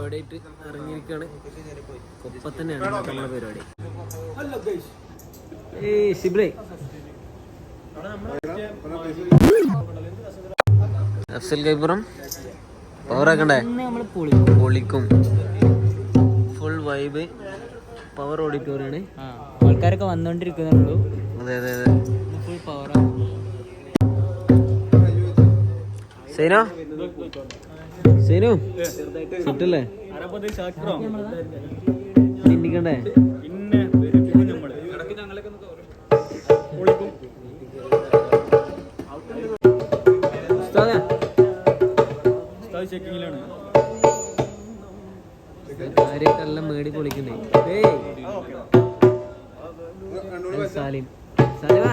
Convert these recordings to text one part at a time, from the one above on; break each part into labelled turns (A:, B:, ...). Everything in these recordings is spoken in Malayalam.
A: പരിപാടിയായിട്ട് ഇറങ്ങിയിരിക്കുകയാണ് ഒപ്പം തന്നെയാണ് നമ്മളെ പരിപാടി. ഏയ് സിബ്ലേ. അഫ്സൽ കൈപ്പുറം പവറാക്കണ്ടേ
B: നമ്മൾ പൊളി
A: പൊളിക്കും. ഫുൾ വൈബ് പവർ ഓഡിറ്റോറിയാണ്
B: ആൾക്കാരൊക്കെ വന്നോണ്ടിരിക്കുന്നുള്ളൂ.
A: അതെ അതെ അതെ.
B: ഫുൾ പവറാണ്
A: സൈനോ? സൈനു? സെറ്റല്ലേ ചിന്തിക്കണ്ടേ? എല്ലാം മേടി പൊളിക്കണ്ടേ സാലിം സാലിമാ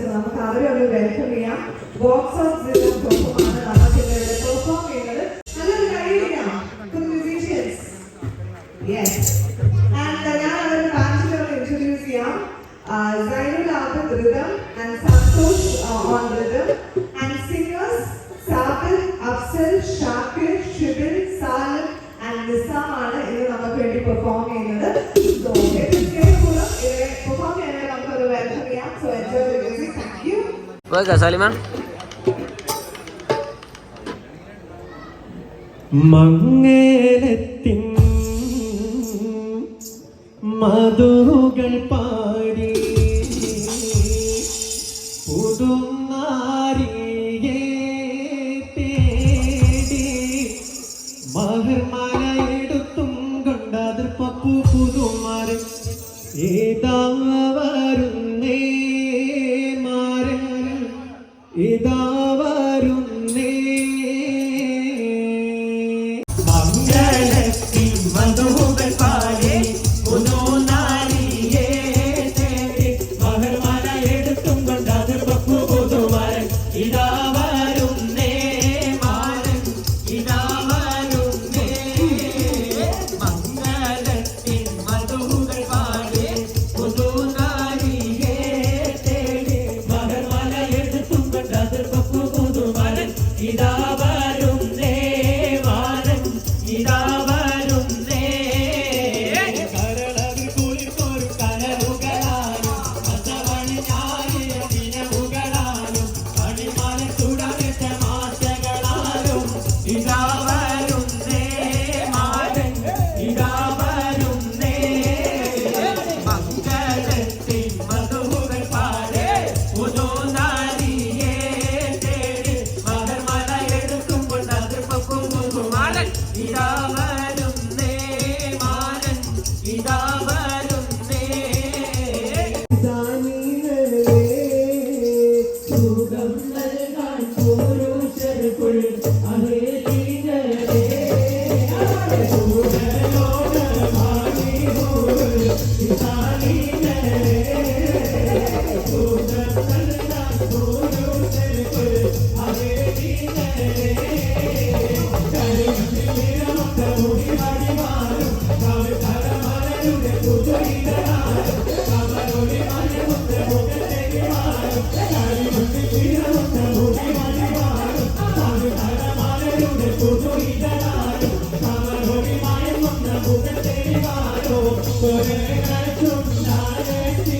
C: സോ നമുക്ക് അവരെ വെൽക്കം ചെയ്യാം. ബോക്സ് ഓഫ് ആണ് നമുക്ക് ഇവിടെ പെർഫോം ചെയ്യുന്നത്. നല്ലൊരു കഴിയിക്കാം മ്യൂസീഷ്യൻസ് യെസ് ആൻഡ് ഞാൻ അവരുടെ ബാൻഡിനെ ഇൻട്രൊഡ്യൂസ് ചെയ്യാം. Zainul Abid and Santhosh on rhythm and singers Sabil Afsal Shakir Shibil Salim and Nizam ആണ് ഇത് നമുക്ക് വേണ്ടി പെർഫോം ചെയ്യുന്നത്. പെർഫോം ചെയ്യാനായി നമുക്കൊന്ന് വെൽക്കം ചെയ്യാം. So enjoy music thank you
A: പോയേക്കാ സാലിമാൻ
D: മങ്ങേലത്തിൻ മധുകൾ പാടി ഇതാ വരുന്നേ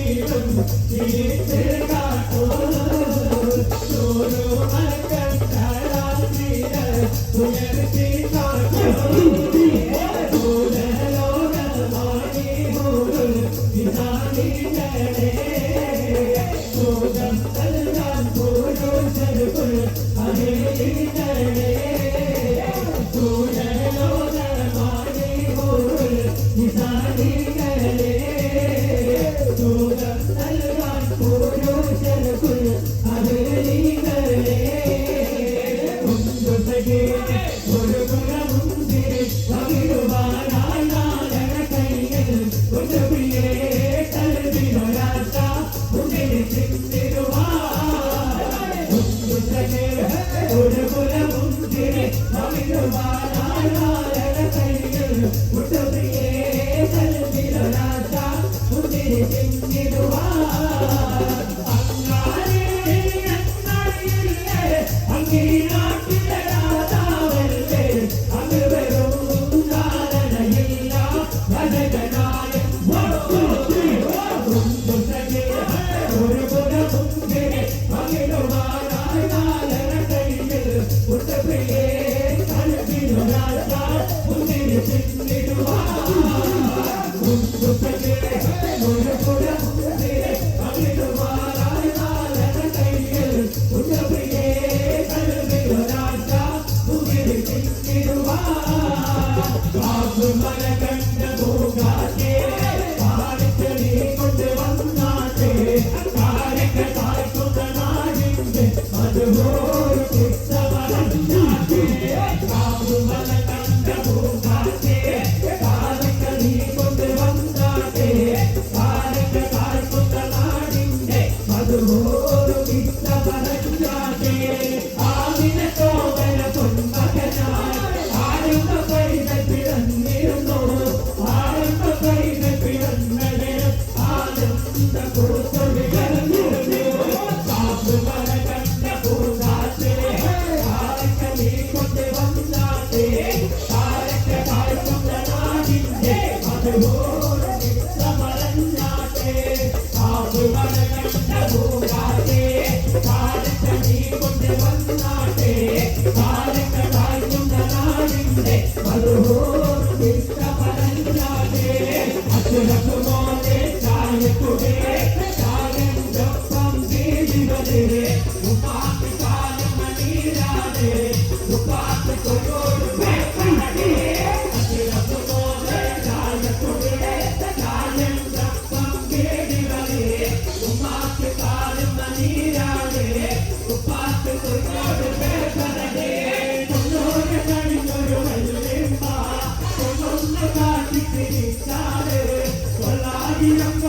D: நீ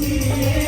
D: Yeah.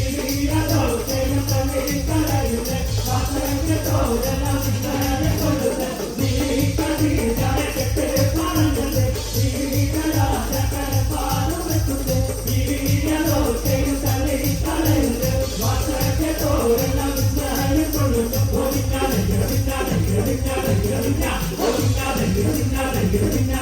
D: Govinda,